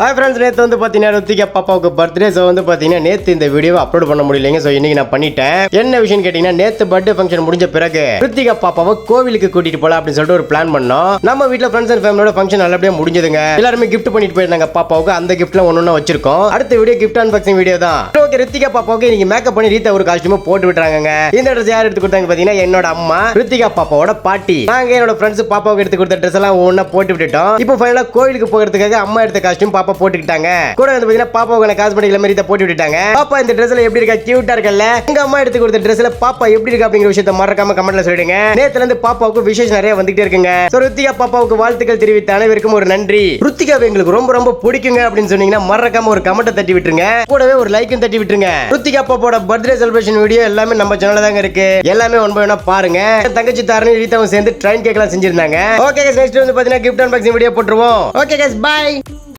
Hi friends நேற்று வந்து பார்த்தீங்கன்னா ருத்திகா பாப்பாவுக்கு பர்த்டே ஸோ வந்து பார்த்தீங்கன்னா நேற்று இந்த வீடியோ அப்லோட் பண்ண முடியலைங்க. ஸோ இன்னைக்கு நான் பண்ணிட்டேன். என்ன விஷயம் கேட்டிங்கன்னா நேற்று பர்த்டே ஃபங்க்ஷன் முடிஞ்ச பிறகு ருத்திகா பாப்பாவை கோவிலுக்கு கூட்டிட்டு போகலாம் அப்படின்னு சொல்லிட்டு ஒரு பிளான் பண்ணோம். நம்ம வீட்டில் ஃப்ரெண்ட்ஸ் அண்ட் ஃபேமிலியோட ஃபங்க்ஷன் நல்லபடியாக முடிஞ்சதுங்க. எல்லாருமே கிஃப்ட் பண்ணிட்டு போயிருந்தாங்க பாப்பாவுக்கு. அந்த கிஃப்ட்லாம் ஒன்று ஒன்று வச்சிருக்கோம். அடுத்த வீடியோ கிஃப்ட் அன்பாக்சிங் வீடியோ தான். ஓகே ரித்திகா பாப்பாவுக்கு இன்னைக்கு மேக்கப் பண்ணி ரீத்தா ஒரு காஸ்டியூம் போட்டு விட்டுறாங்க இந்த ட்ரெஸ் யார் எடுத்து கொடுத்தாங்க பார்த்தீங்கன்னா என்னோட அம்மா ரித்திகா பாப்பாவோட பாட்டி. நாங்கள் என்னோட ஃப்ரெண்ட்ஸ் பாப்பாவுக்கு எடுத்து கொடுத்த ட்ரெஸ் எல்லாம் ஒன்றா போட்டு விட்டுட்டோம். இப்போ ஃபைனலாக கோவிலுக்கு போகிறதுக்காக அம்மா எடுத்த காஸ்டியூம் பாப்பா போட்டுக்கிட்டாங்க. கூட வந்து பார்த்தீங்கன்னா பாப்பாவுக்கு காஸ்மெட்டிக்ல மாதிரி இதை போட்டு விட்டுட்டாங்க. பாப்பா இந்த ட்ரெஸ்ல எப்படி இருக்கா? கியூட்டா இருக்கல்ல. எங்க அம்மா எடுத்து கொடுத்த ட்ரெஸ்ல பாப்பா எப்படி இருக்கா அப்படிங்கிற விஷயத்த மறக்காம கமெண்ட்ல சொல்லிடுங்க. நேத்துல இருந்து பாப்பாவுக்கு விசேஷம் நிறைய வந்துட்டே இருக்குங்க. ருத்திகா பாப்பாவுக்கு வாழ்த்துக்கள் தெரிவித்த அனைவருக்கும் ஒரு நன்றி. ருத்திகாவை எங்களுக்கு ரொம்ப ரொம்ப பிடிக்குங்க அப்படின்னு சொன்னீங்கன்னா மறக்காம ஒரு கமெண்ட்டை தட்டி விட்டுருங்க. கூடவே ஒரு லைக்கும் தட்டி விட்டுருங்க. ருத்திகா பாப்பாவோட பர்த்டே செலிப்ரேஷன் வீடியோ எல்லாமே நம்ம சேனல்ல தாங்க இருக்கு. எல்லாமே ஒன் பை ஒன்னா பாருங்க. என் தங்கச்சி தாரணி ரீதாவும் சேர்ந்து ட்ரெயின் கேக்லாம் செஞ்சிருந்தாங்க. ஓகே நெக்ஸ்ட் வந்து பாத்தீங்கன்னா கிஃப்ட் அன்பாக்சிங் வீடியோ போட்டுருவோம். Okay guys bye